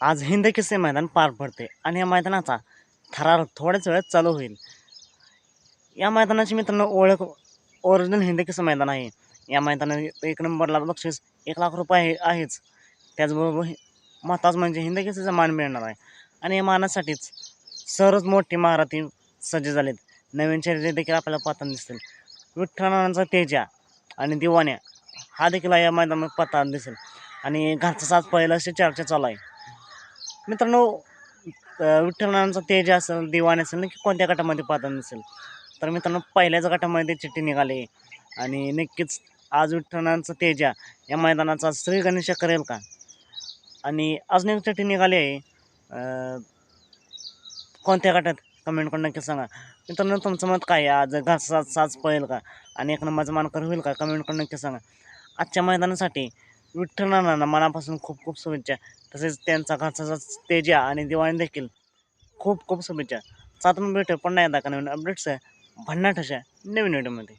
आज हिंद किस्से मैदान पार पडते आणि या मैदानाचा थरार थोड्याच वेळात चालू होईल. या मैदानाची मित्रांनो ओळख ओरिजिनल हिंद मैदान आहे. या मैदानात एक नंबरला बक्षीस एक लाख रुपये आहे आहेच. त्याचबरोबर हे- महत्त्वाचं म्हणजे हिंद मान मिळणार आहे. आणि या मानासाठीच सर्वच मोठी महाराथी सज्ज झालेत. नवीन शरीर देखील आपल्याला पाहताना दिसतील. विठ्ठलांचा तेजा आणि दिवाण्या हा देखील या मैदानात पाहताना दिसेल. आणि घरचा साज पहिला अशी चर्चा चालू आहे. मित्रांनो अं, तेज असेल दिवाणी असेल नक्की कोणत्या गटामध्ये पाहताना असेल तर मित्रांनो पहिल्याच गटामध्ये चिठ्ठी निघाली. आणि नक्कीच आज विठ्ठलांचं तेजा या मैदानाचा श्री गणेश करेल का? आणि अजून एक चिठ्ठी निघाली आहे. कोणत्या गटात? कमेंट करून नक्की सांगा. मित्रांनो तुमचं मत काय आहे? आज घास साज साज पळेल का? आणि एक नंबरचा मानकर होईल का? कमेंट करून नक्की सांगा. आजच्या मैदानासाठी विठ्ठलांना मनापासून खूप खूप शुभेच्छा. तसेच त्यांचा घरचा तेजा आणि दिवाळी देखील खूप खूप शुभेच्छा. सात भेटू पुन्हा एकदा का नवीन अपडेट्स आहे. भन्नाट अशा नवीन व्हिडिओमध्ये